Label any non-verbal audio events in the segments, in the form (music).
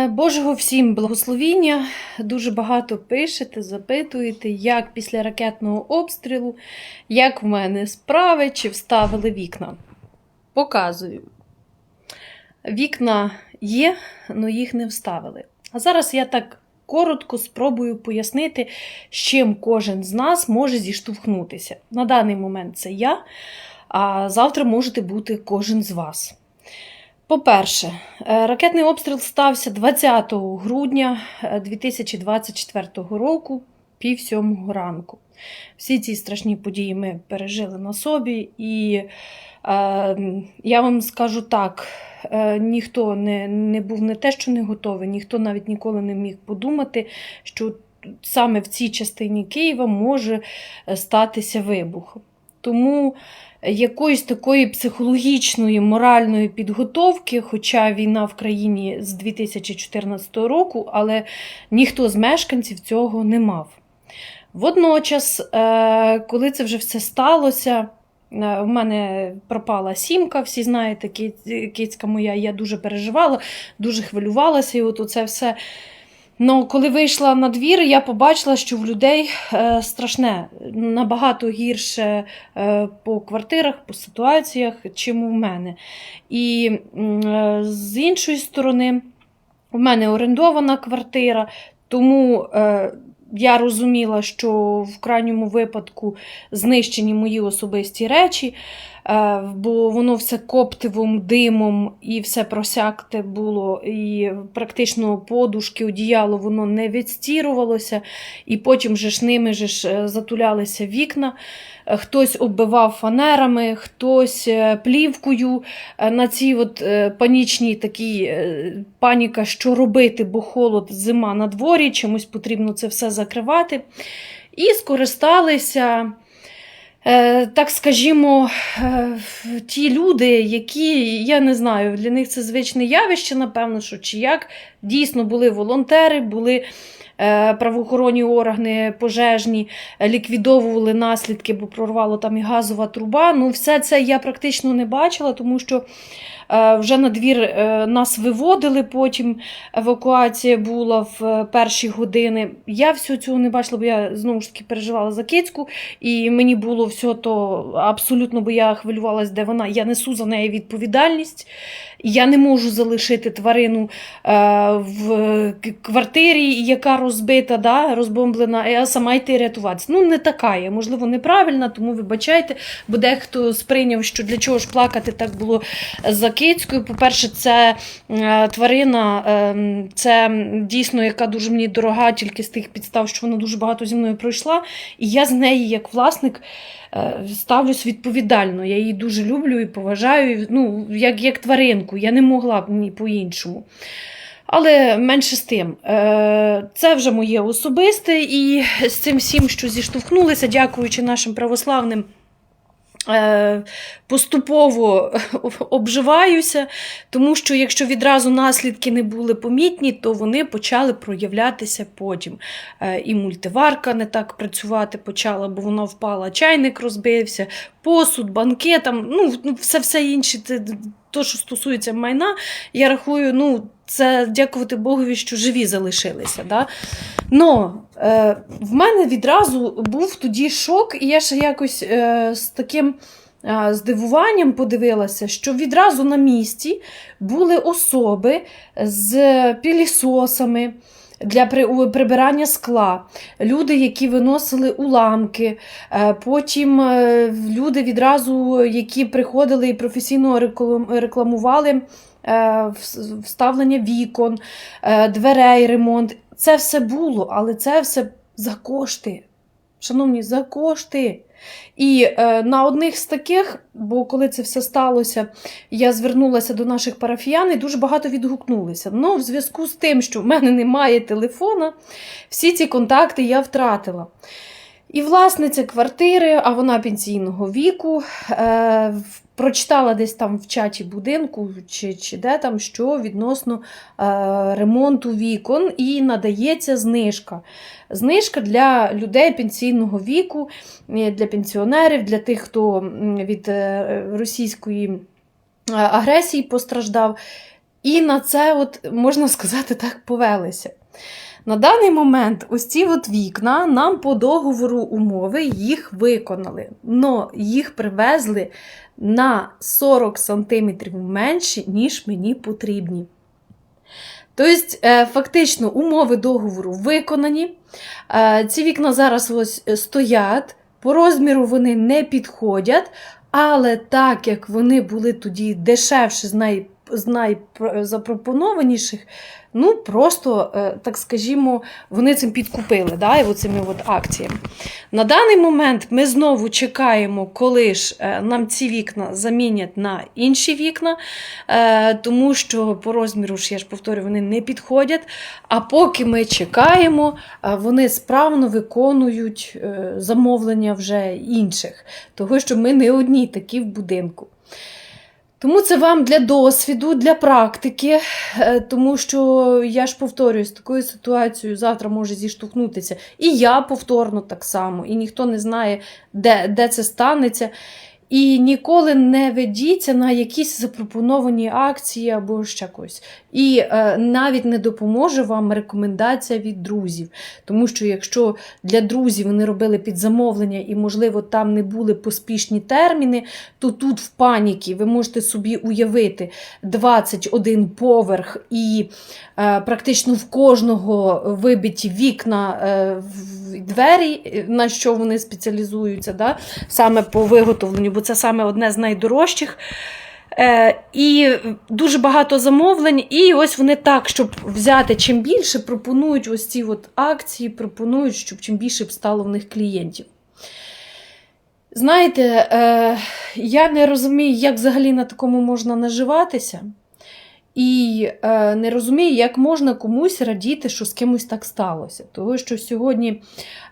Е, Божого всім благословіння. Дуже багато пишете, запитуєте, як після ракетного обстрілу, як в мене справи, чи вставили вікна. Показую. Вікна є, але їх не вставили. А зараз я так коротко спробую пояснити, з чим кожен з нас може зіштовхнутися. На даний момент це я, а завтра можете бути кожен з вас. По-перше, е, ракетний обстріл стався 20 грудня е, 2024 року, пів сьомого ранку. Всі ці страшні події ми пережили на собі, і е, я вам скажу так: е, ніхто не, не був не те, що не готовий, ніхто навіть ніколи не міг подумати, що саме в цій частині Києва може е, статися вибух. Тому якоїсь такої психологічної, моральної підготовки, хоча війна в країні з 2014 року, але ніхто з мешканців цього не мав. Водночас, е, коли це вже все сталося, е, в мене пропала сімка, всі знаєте, ки- кицька моя, я дуже переживала, дуже хвилювалася, і от це все. Ну, коли вийшла на двір, я побачила, що в людей е, страшне, набагато гірше е, по квартирах, по ситуаціях, чим у мене. І е, з іншої сторони, у мене орендована квартира, тому я розуміла, що в крайньому випадку знищені мої особисті речі, бо воно все коптивом, димом і все просякте було, і практично подушки, одіяло воно не відстірувалося, і потім же ж ними же ж е, затулялися вікна. Е, Хтось оббивав фанерами, хтось е, плівкою е, на цій от е, панічній такій е, паніка, що робити, бо холод, зима на дворі, чимось потрібно це все закривати. І скористалися, е, так скажімо, е, ті люди, які, я не знаю, для них це звичне явище, напевно, що чи як, дійсно були волонтери, були е, правоохоронні органи пожежні, е, ліквідовували наслідки, бо прорвало там і газова труба. Ну, все це я практично не бачила, тому що е, вже на двір е, нас виводили, потім евакуація була в е, перші години. Я всього цього не бачила, бо я знову ж таки переживала за кицьку, і мені було все то абсолютно, бо я хвилювалася, де вона. Я несу за неї відповідальність. Я не можу залишити тварину е, в квартирі, яка розбита, да, розбомблена, я сама йти рятуватися. Ну, не така я, можливо, неправильна, тому вибачайте, бо дехто сприйняв, що для чого ж плакати так було за кицькою. По-перше, це е, тварина, е, це дійсно яка дуже мені дорога, тільки з тих підстав, що вона дуже багато зі мною пройшла. І я з неї, як власник, е, ставлюсь відповідально. Я її дуже люблю і поважаю, ну, як, як тваринку. Я не могла б ні по-іншому. Але менше з тим, це вже моє особисте, і з цим всім, що зіштовхнулися, дякуючи нашим православним. Е, Поступово (laughs) обживаюся, тому що якщо відразу наслідки не були помітні, то вони почали проявлятися потім. Е, І мультиварка не так працювати почала, бо вона впала, чайник розбився, посуд, банкетам, ну, ну, все інше, то, що стосується майна, я рахую, ну, це дякувати Богові, що живі залишилися. Да? Но е, в мене відразу був тоді шок, і я ще якось е, з таким е, здивуванням подивилася, що відразу на місці були особи з пілісосами. Для прибирання скла, люди, які виносили уламки, е, потім е, люди відразу, які приходили і професійно реклам- рекламували е, вставлення вікон, дверей, ремонт. Це все було, але це все за кошти. Шановні, за кошти. І е, на одних з таких, бо коли це все сталося, я звернулася до наших парафіян і дуже багато відгукнулися. Ну, в зв'язку з тим, що в мене немає телефона, всі ці контакти я втратила. І власниця квартири, а вона пенсійного віку, е, прочитала десь там в чаті будинку, чи, чи де там, що відносно е, ремонту вікон, і надається знижка. Знижка для людей пенсійного віку, е, для пенсіонерів, для тих, хто від е, російської е, агресії постраждав. І на це, от, можна сказати, так повелися. На даний момент ось ці от вікна нам по договору умови їх виконали, но їх привезли на 40 см менші, ніж мені потрібні. Тобто, е, фактично, умови договору виконані. Е, Ці вікна зараз ось стоять, по розміру вони не підходять, але так як вони були тоді дешевші з, з найзапропонованіших, ну просто, е, так скажімо, вони цим підкупили, да, і от акціями. На даний момент ми знову чекаємо, коли ж е, нам ці вікна замінять на інші вікна, е, тому що по розміру ж я ж повторюю, вони не підходять. А поки ми чекаємо, вони справно виконують замовлення вже інших, того що ми не одні такі в будинку. Тому це вам для досвіду, для практики, е, тому що я ж повторюю, з такою ситуацією завтра може зіштовхнутися. І я повторно так само, і ніхто не знає, де, де це станеться. І ніколи не ведіться на якісь запропоновані акції або ще когось. І е, навіть не допоможе вам рекомендація від друзів. Тому що якщо для друзів вони робили під замовлення і, можливо, там не були поспішні терміни, то тут в паніки ви можете собі уявити 21 поверх і е, практично в кожного вибиті вікна е, в двері, на що вони спеціалізуються, да? саме по виготовленню, бо це саме одне з найдорожчих. Е, і дуже багато замовлень, і ось вони так, щоб взяти чим більше, пропонують ось ці от акції, пропонують, щоб чим більше б стало в них клієнтів. Знаєте, е, я не розумію, як взагалі на такому можна наживатися. І е, не розумію, як можна комусь радіти, що з кимось так сталося. Тому що сьогодні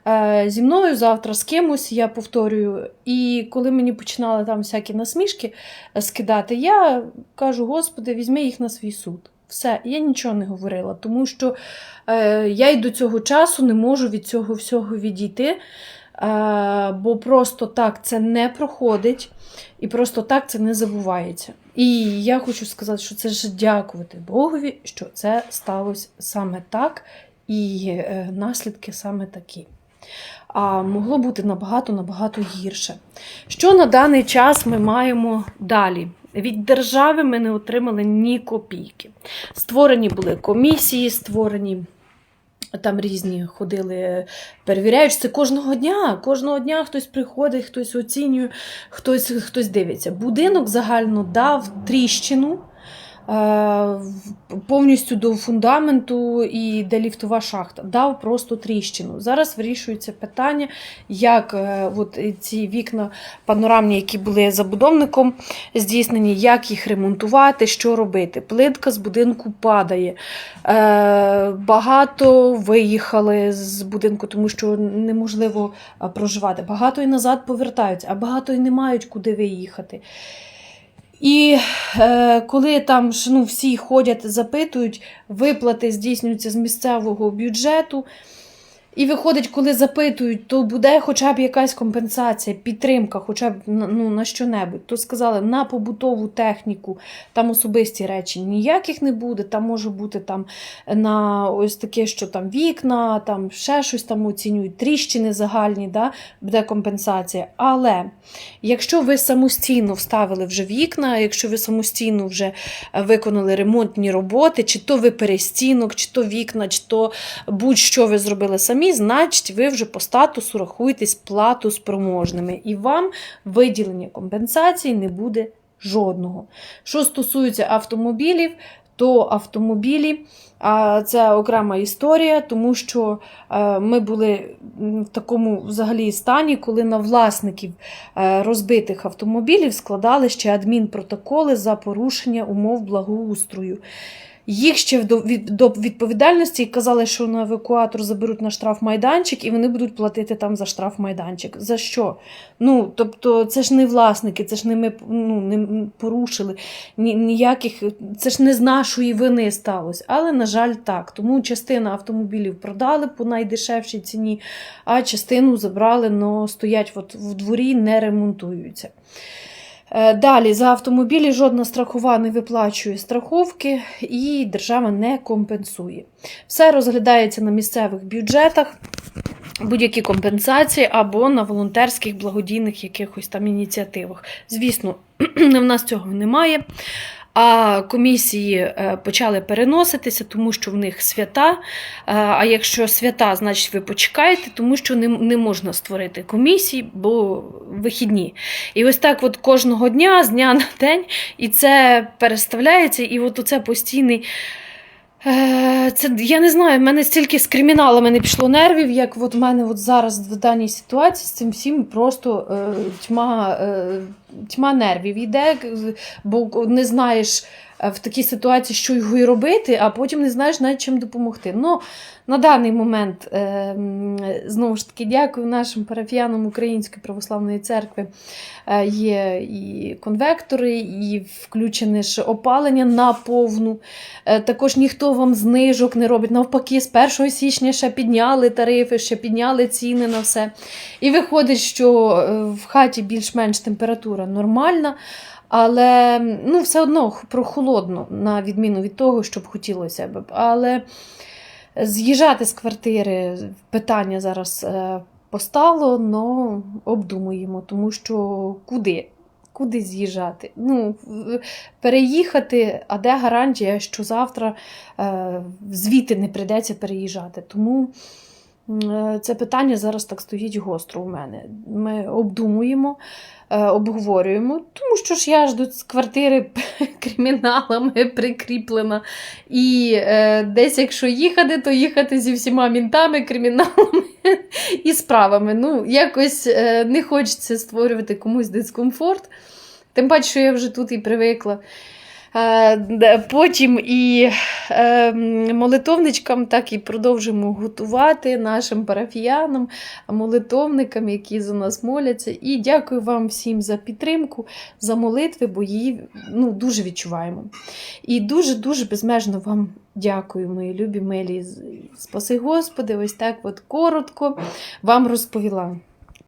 е, зі мною, завтра з кимось, я повторюю, і коли мені починали там всякі насмішки е, скидати, я кажу: Господи, візьми їх на свій суд. Все, я нічого не говорила, тому що е, я й до цього часу не можу від цього всього відійти, е, бо просто так це не проходить, і просто так це не забувається. І я хочу сказати, що це ж дякувати Богові, що це сталося саме так, і е, наслідки саме такі. А могло бути набагато-набагато гірше. Що на даний час ми маємо далі? Від держави ми не отримали ні копійки. Створені були комісії, створені. Там різні ходили, перевіряють це кожного дня. Кожного дня хтось приходить, хтось оцінює, хтось хтось дивиться. Будинок загально дав тріщину повністю до фундаменту і де ліфтова шахта. Дав просто тріщину. Зараз вирішується питання, як е, от ці вікна панорамні, які були забудовником здійснені, як їх ремонтувати, що робити. Плитка з будинку падає. Е, Багато виїхали з будинку, тому що неможливо е, проживати. Багато і назад повертаються, а багато і не мають куди виїхати. І е, коли там ж, ну, всі ходять, запитують, виплати здійснюються з місцевого бюджету. І виходить, коли запитують, то буде хоча б якась компенсація, підтримка, хоча б ну, на що-небудь. То сказали, на побутову техніку, там особисті речі ніяких не буде. Там може бути там на ось таке, що там вікна, там ще щось там оцінюють, тріщини загальні, да, буде компенсація. Але якщо ви самостійно вставили вже вікна, якщо ви самостійно вже виконали ремонтні роботи, чи то ви перестінок, чи то вікна, чи то будь-що ви зробили самі значить, ви вже по статусу рахуєтесь плату спроможними, і вам виділення компенсацій не буде жодного. Що стосується автомобілів, то автомобілі це окрема історія, тому що е, ми були в такому взагалі стані, коли на власників е, розбитих автомобілів складали ще адмінпротоколи за порушення умов благоустрою. Їх ще до відповідальності казали, що на евакуатор заберуть на штраф майданчик, і вони будуть платити там за штраф майданчик. За що? Ну, тобто, це ж не власники, це ж не ми ну, не порушили ні, ніяких, це ж не з нашої вини сталося. Але, на жаль, так. Тому частина автомобілів продали по найдешевшій ціні, а частину забрали, але стоять от в дворі, не ремонтуються. Е, Далі за автомобілі жодна страхова не виплачує страховки і держава не компенсує. Все розглядається на місцевих бюджетах, будь-які компенсації або на волонтерських благодійних якихось там ініціативах. Звісно, (clears throat) в нас цього немає. А комісії е, почали переноситися, тому що в них свята. Е, А якщо свята, значить ви почекаєте, тому що не, можна створити комісії, бо вихідні. І ось так от кожного дня, з дня на день, і це переставляється, і от оце постійний. Е, Це я не знаю, в мене стільки з криміналами не пішло нервів, як от в мене от зараз в даній ситуації з цим всім просто е, тьма, е, тьма нервів йде, бо не знаєш в такій ситуації, що його і робити, а потім не знаєш навіть чим допомогти. Ну, на даний момент, е, знову ж таки, дякую нашим парафіянам Української православної церкви. Е, Є і конвектори, і включене ж опалення на повну. Е, Також ніхто вам знижок не робить. Навпаки, з 1 січня ще підняли тарифи, ще підняли ціни на все. І виходить, що е, в хаті більш-менш температура нормальна, але ну, все одно прохолодно, на відміну від того, що б хотілося б. Але з'їжджати з квартири питання зараз е, постало, але обдумуємо, тому що куди? Куди з'їжджати? Ну, переїхати, а де гарантія, що завтра е, звідти не прийдеться переїжджати. Тому це питання зараз так стоїть гостро у мене. Ми обдумуємо, е, обговорюємо, тому що ж я ж до квартири (laughs) криміналами прикріплена. І е, десь, якщо їхати, то їхати зі всіма мінтами, криміналами (laughs) і справами. Ну, якось е, не хочеться створювати комусь дискомфорт. Тим паче, що я вже тут і привикла. Е, Потім і е, молитовничкам так і продовжимо готувати нашим парафіянам, молитовникам, які за нас моляться. І дякую вам всім за підтримку, за молитви, бо її ну, дуже відчуваємо. І дуже-дуже безмежно вам дякую, мої любі милі. Спаси Господи, ось так от коротко вам розповіла.